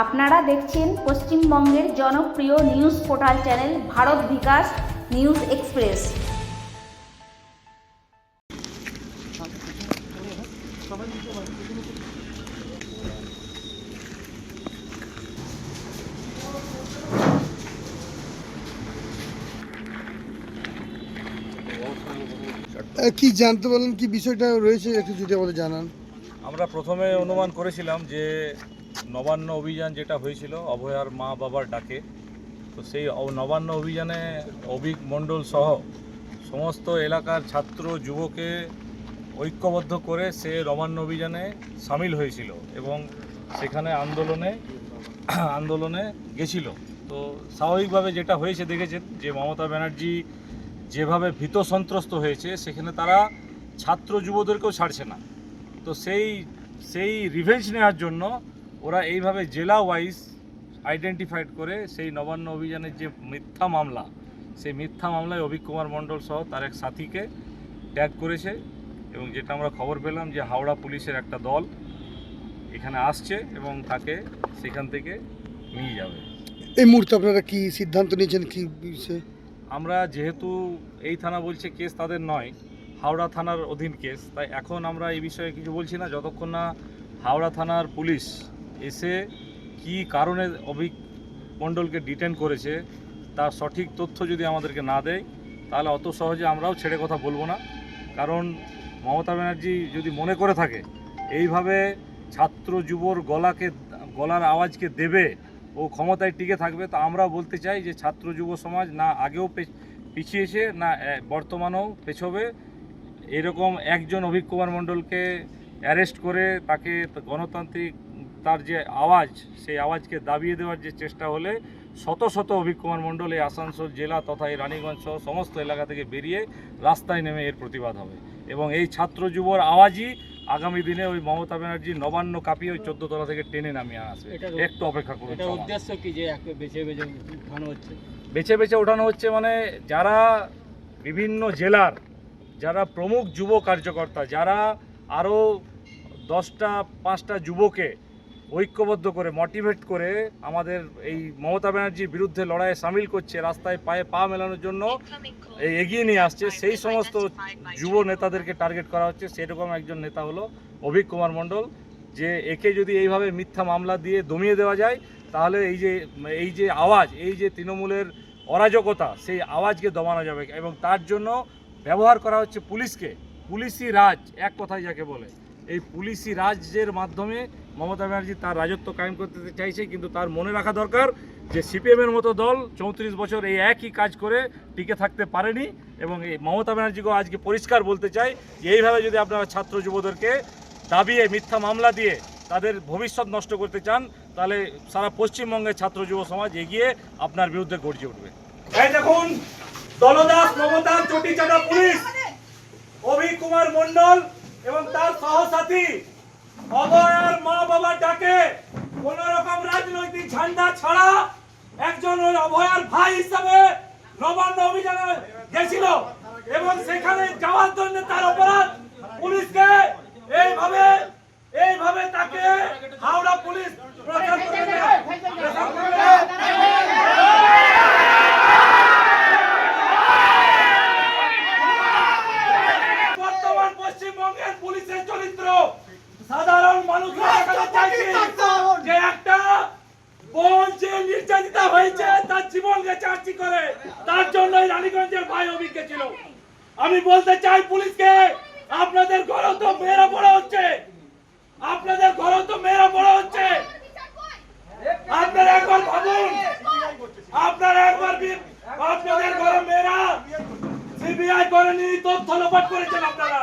আপনারা দেখছেন পশ্চিমবঙ্গের জনপ্রিয় news portal channel Bharat Bikash news express. কি জানতে পারলেন? কি বিষয়টা রয়েছে? একটু যদি আমাদের জানান। আমরা প্রথমে অনুমান করেছিলাম যে নবান্ন অভিযান যেটা হয়েছিল, অভয়ার মা বাবার ডাকে। তো সেই নবান্ন অভিযানে অভিক মণ্ডল সহ সমস্ত এলাকার ছাত্র, যুবকে ঐক্যবদ্ধ করে সে নবান্ন অভিযানে সামিল হয়েছিল এবং সেখানে আন্দোলনে আন্দোলনে গেছিল। তো স্বাভাবিকভাবে যেটা হয়েছে দেখেছেন, যে মমতা ব্যানার্জি যেভাবে ভীত সন্ত্রস্ত হয়েছে, সেখানে তারা ছাত্র যুবদেরকেও ছাড়ছে না। তো সেই সেই রিভেঞ্জ নেওয়ার জন্য ওরা এইভাবে জেলা ওয়াইজ আইডেন্টিফাইড করে সেই নবান্ন অভিযানের যে মিথ্যা মামলা সেই মিথ্যা মামলায় অভিক কুমার মণ্ডল সহ তার এক সাথীকে ট্যাগ করেছে এবং যেটা আমরা খবর পেলাম যে হাওড়া পুলিশের একটা দল এখানে আসছে এবং তাকে সেখান থেকে নিয়ে যাবে। এই মুহূর্তে আপনারা কি সিদ্ধান্ত নিয়েছেন কি বিষয়ে? আমরা যেহেতু এই থানা বলছে কেস তাদের নয় হাওড়া থানার অধীন কেস তাই এখন আমরা এই বিষয়ে কিছু বলছি না। যতক্ষণ না হাওড়া থানার পুলিশ এসে কি কারণে অভিক মণ্ডলকে ডিটেন করেছে, তার সঠিক তথ্য যদি আমাদেরকে না দেয়, তাহলে অত সহজে আমরাও ছেড়ে কথা বলব না। কারণ মমতা ব্যানার্জি যদি মনে করে থাকে, এইভাবে ছাত্র যুবর গলাকে, গলার আওয়াজকে দেবে, ও ক্ষমতায় টিকে থাকবে, তো আমরাও বলতে চাই যে ছাত্র যুব সমাজ না আগেও পিছিয়েছে, না বর্তমানেও পেছবে। এরকম একজন অভিক কুমার মণ্ডলকে অ্যারেস্ট করে তাকে গণতান্ত্রিক তার যে আওয়াজ সেই আওয়াজকে দাবিয়ে দেওয়ার যে চেষ্টা হলে শত শত অভিক কুমার মণ্ডল এই আসানসোল জেলা তথা এই রানীগঞ্জ সহ সমস্ত এলাকা থেকে বেরিয়ে রাস্তায় নেমে এর প্রতিবাদ হবে। এবং এই ছাত্র যুবর আওয়াজই আগামী দিনে ওই মমতা ব্যানার্জি নবান্ন কাঁপিয়ে ওই চোদ্দ তলা থেকে টেনে নামিয়ে আসবে। একটু অপেক্ষা করুন। উদ্দেশ্য কি যে বেছে বেছে উঠানো হচ্ছে? বেছে বেছে ওঠানো হচ্ছে মানে যারা বিভিন্ন জেলার যারা প্রমুখ যুব কার্যকর্তা যারা আরও দশটা পাঁচটা যুবকে ঐক্যবদ্ধ করে মোটিভেট করে আমাদের এই মমতা ব্যানার্জির বিরুদ্ধে লড়াইয়ে সামিল করছে, রাস্তায় পায়ে পা মেলানোর জন্য এগিয়ে নিয়ে আসছে। সেই সমস্ত যুব নেতাদেরকে টার্গেট করা হচ্ছে। সেরকম একজন নেতা হলো অভিক কুমার মণ্ডল, যে একে যদি এইভাবে মিথ্যা মামলা দিয়ে দমিয়ে দেওয়া যায়, তাহলে এই যে এই যে আওয়াজ, এই যে তৃণমূলের অরাজকতা, সেই আওয়াজকে দমানো যাবে। এবং তার জন্য ব্যবহার করা হচ্ছে পুলিশকে। পুলিশি রাজ, এক কথায় যাকে বলে। এই পুলিশি রাজ্যের মাধ্যমে মমতা ব্যানার্জি তার রাজত্ব কায়েম করতে চাইছে, কিন্তু তার মনে রাখা দরকার যে সিপিএমের মতো দল চৌত্রিশ বছর এই একই কাজ করে টিকে থাকতে পারেনি এবং এই মমতা ব্যানার্জিকেও আজকে পরিষ্কার বলতে চাই যে এইভাবে যদি আপনারা ছাত্র যুবদেরকে দাবিয়ে মিথ্যা মামলা দিয়ে তাদের ভবিষ্যৎ নষ্ট করতে চান, তাহলে সারা পশ্চিমবঙ্গের ছাত্র যুব সমাজ এগিয়ে আপনার বিরুদ্ধে গর্জে উঠবে। দেখুন, দলদাস, মমতা পুলিশ, অভিক কুমার মণ্ডল এবং তার সহসাথী অভয়ার মা বাবা ডাকে। কোন রকম রাজনৈতিক ঝান্ডা ছাড়া একজন ওই অভয়ার ভাই হিসাবে নবান্ন অভিযানে গেছিল এবং সেখানে যাওয়ার জন্য তার অপরাধ পুলিশকে এইভাবে এইভাবে তাকে হাওড়া পুলিশ প্রচার করে দেয়। বর্তমান পশ্চিমবঙ্গের পুলিশের চরিত্র সাধারণ মানুষরা দেখাতে চাইছে যে একটা বোন যে নির্যাতিতা হয়েছে, তার জীবনকে চার্চি করে। তার জন্য রানীগঞ্জের ভাই অভিজ্ঞ ছিল। আমি বলতে চাই পুলিশকে, আপনাদের ঘরেও তো মেয়েরা বড় হচ্ছে। আপনাদের ঘরেও তো মেয়েরা বড় হচ্ছে। আপনারা একবার ভাবুন, আপনারা একবার আপনাদের ঘরে মেয়েরা সিবিআই করেনি, তথ্য লোপাট করেছেন আপনারা।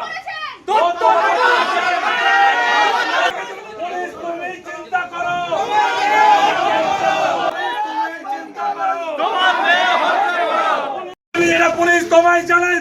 তথ্য লোপাট করেছেন। পুলিশ তুমি চিন্তা করো চিন্তা করো। এরা পুলিশ তোমায় জানায়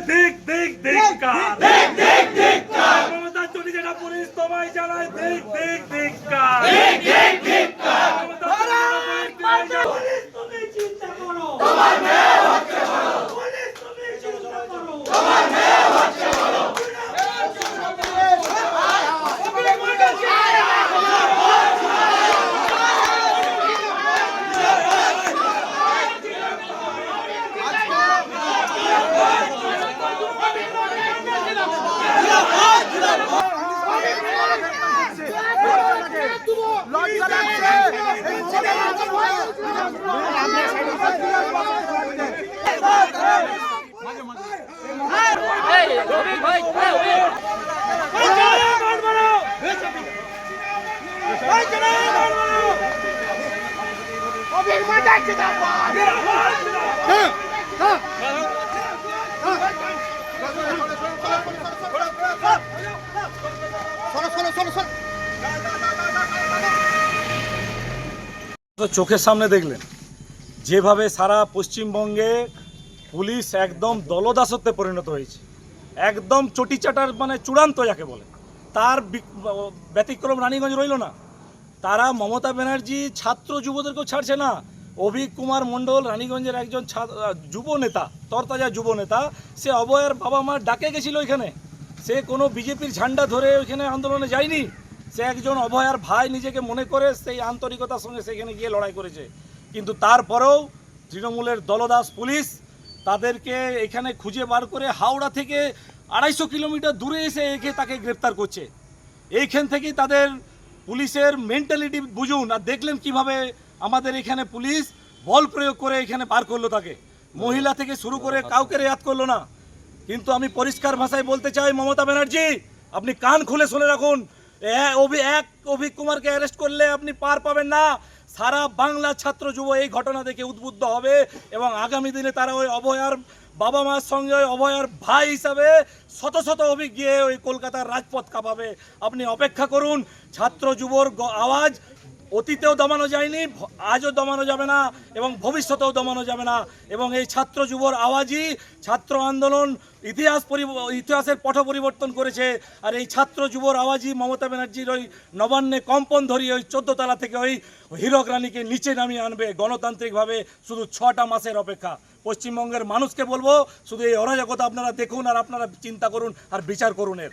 চলো চলো চলো চলো। তো চোখের সামনে দেখলেন, যেভাবে সারা পশ্চিমবঙ্গে পুলিশ একদম দলদাসত্বে পরিণত হয়েছে, একদম চটিচাটার মানে চূড়ান্ত যাকে বলে, তার ব্যতিক্রম রানীগঞ্জ রইল না। তারা মমতা ব্যানার্জি ছাত্র যুবদেরকেও ছাড়ছে না, অভিক কুমার মণ্ডল রানীগঞ্জের একজন যুব নেতা, তরতাজা যুব নেতা, সে অবয়ের বাবা মার ডাকে গেছিল ওইখানে, সে কোনো বিজেপির ঝান্ডা ধরে ওইখানে আন্দোলনে যায়নি। সে একজন অভয়ার ভাই নিজেকে মনে করে সেই আন্তরিকতার সঙ্গে সেখানে গিয়ে লড়াই করেছে। কিন্তু তারপরেও তৃণমূলের দলদাস পুলিশ তাদেরকে এখানে খুঁজে বার করে হাওড়া থেকে আড়াইশো কিলোমিটার দূরে এসে একে তাকে গ্রেপ্তার করছে। এইখান থেকেই তাদের পুলিশের মেন্টালিটি বুঝুন আর দেখলেন কীভাবে আমাদের এখানে পুলিশ বল প্রয়োগ করে এখানে বার করল তাকে। মহিলা থেকে শুরু করে কাউকে রেয়াত করল না। কিন্তু আমি পরিষ্কার ভাষায় বলতে চাই মমতা ব্যানার্জি আপনি কান খুলে শুনে রাখুন অভি- এক অভিক কুমারকে অ্যারেস্ট করলে আপনি পার পাবেন না। সারা বাংলা ছাত্র যুব এই ঘটনা দেখে উদ্বুদ্ধ হবে এবং আগামী দিনে তারা ওই অভয়ার বাবা মার সঙ্গে, ওই অভয়ার ভাই হিসাবে শত শত অভিজ্ঞ গিয়ে ওই কলকাতার রাজপথ কাঁপাবে। আপনি অপেক্ষা করুন, ছাত্র যুবর আওয়াজ অতীতেও দমানো যায়নি আজও দমানো যাবে না এবং ভবিষ্যতেও দমানো যাবে না। এবং এই ছাত্র যুবর আওয়াজই ছাত্র আন্দোলন ইতিহাস ইতিহাসের পট পরিবর্তন করেছে। আর এই ছাত্র যুবর আওয়াজই মমতা ব্যানার্জির ওই নবান্নে কম্পন ধরিয়ে ওই চোদ্দ তলা থেকে ওই হীরক রানীকে নিচে নামিয়ে আনবে গণতান্ত্রিকভাবে শুধু ছটা মাসের অপেক্ষা। পশ্চিমবঙ্গের মানুষকে বলব, শুধু এই অরাজকতা আপনারা দেখুন আর আপনারা চিন্তা করুন আর বিচার করুন এর।